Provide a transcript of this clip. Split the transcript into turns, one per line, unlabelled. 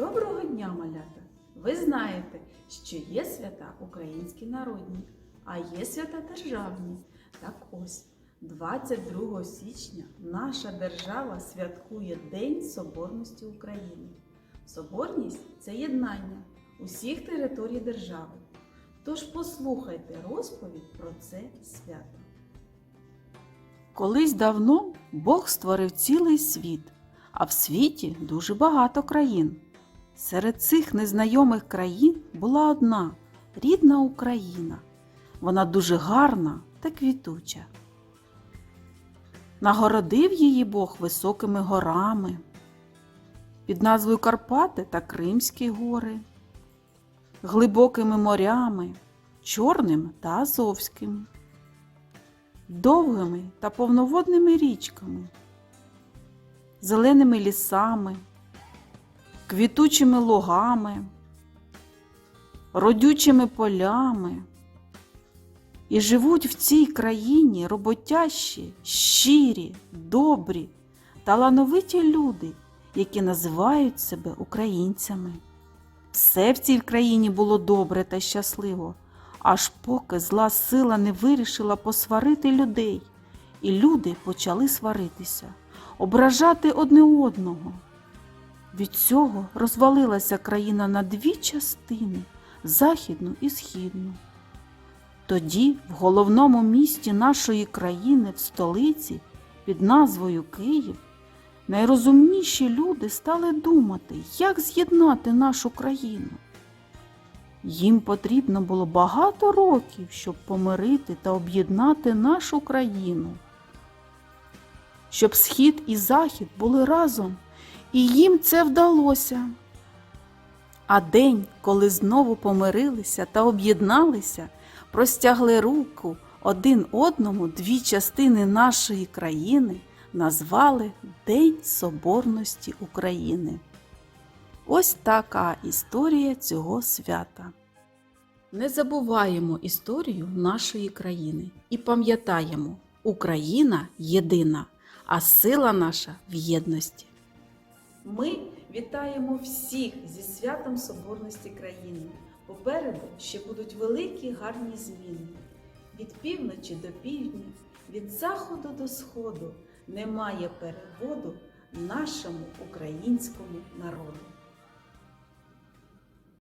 Доброго дня, малята! Ви знаєте, що є свята українські народні, а є свята державні. Так ось, 22 січня наша держава святкує День Соборності України. Соборність це єднання усіх територій держави. Тож послухайте розповідь про це свято. Колись давно Бог створив цілий світ, а в світі дуже багато країн. Серед цих незнайомих країн була одна рідна Україна. Вона дуже гарна та квітуча. Нагородив її Бог високими горами. Під назвою Карпати та Кримські гори, глибокими морями, Чорним та Азовським, довгими та повноводними річками, зеленими лісами, квітучими лугами, родючими полями. І живуть в цій країні роботящі, щирі, добрі, талановиті люди, які називають себе українцями. Все в цій країні було добре та щасливо, аж поки зла сила не вирішила посварити людей, і люди почали сваритися, ображати одне одного. Від цього розвалилася країна на дві частини західну і східну. Тоді в головному місті нашої країни, в столиці, під назвою Київ, найрозумніші люди стали думати, як з'єднати нашу країну. Їм потрібно було багато років, щоб помирити та об'єднати нашу країну, щоб схід і захід були разом, і їм це вдалося. А день, коли знову помирилися та об'єдналися, простягли руку один одному дві частини нашої країни, назвали День Соборності України. Ось така історія цього свята. Не забуваємо історію нашої країни і пам'ятаємо, Україна єдина, а сила наша в єдності. Ми вітаємо всіх зі святом Соборності країни. Попереду ще будуть великі гарні зміни. Від півночі до півдня, від заходу до сходу немає переводу нашому українському народу.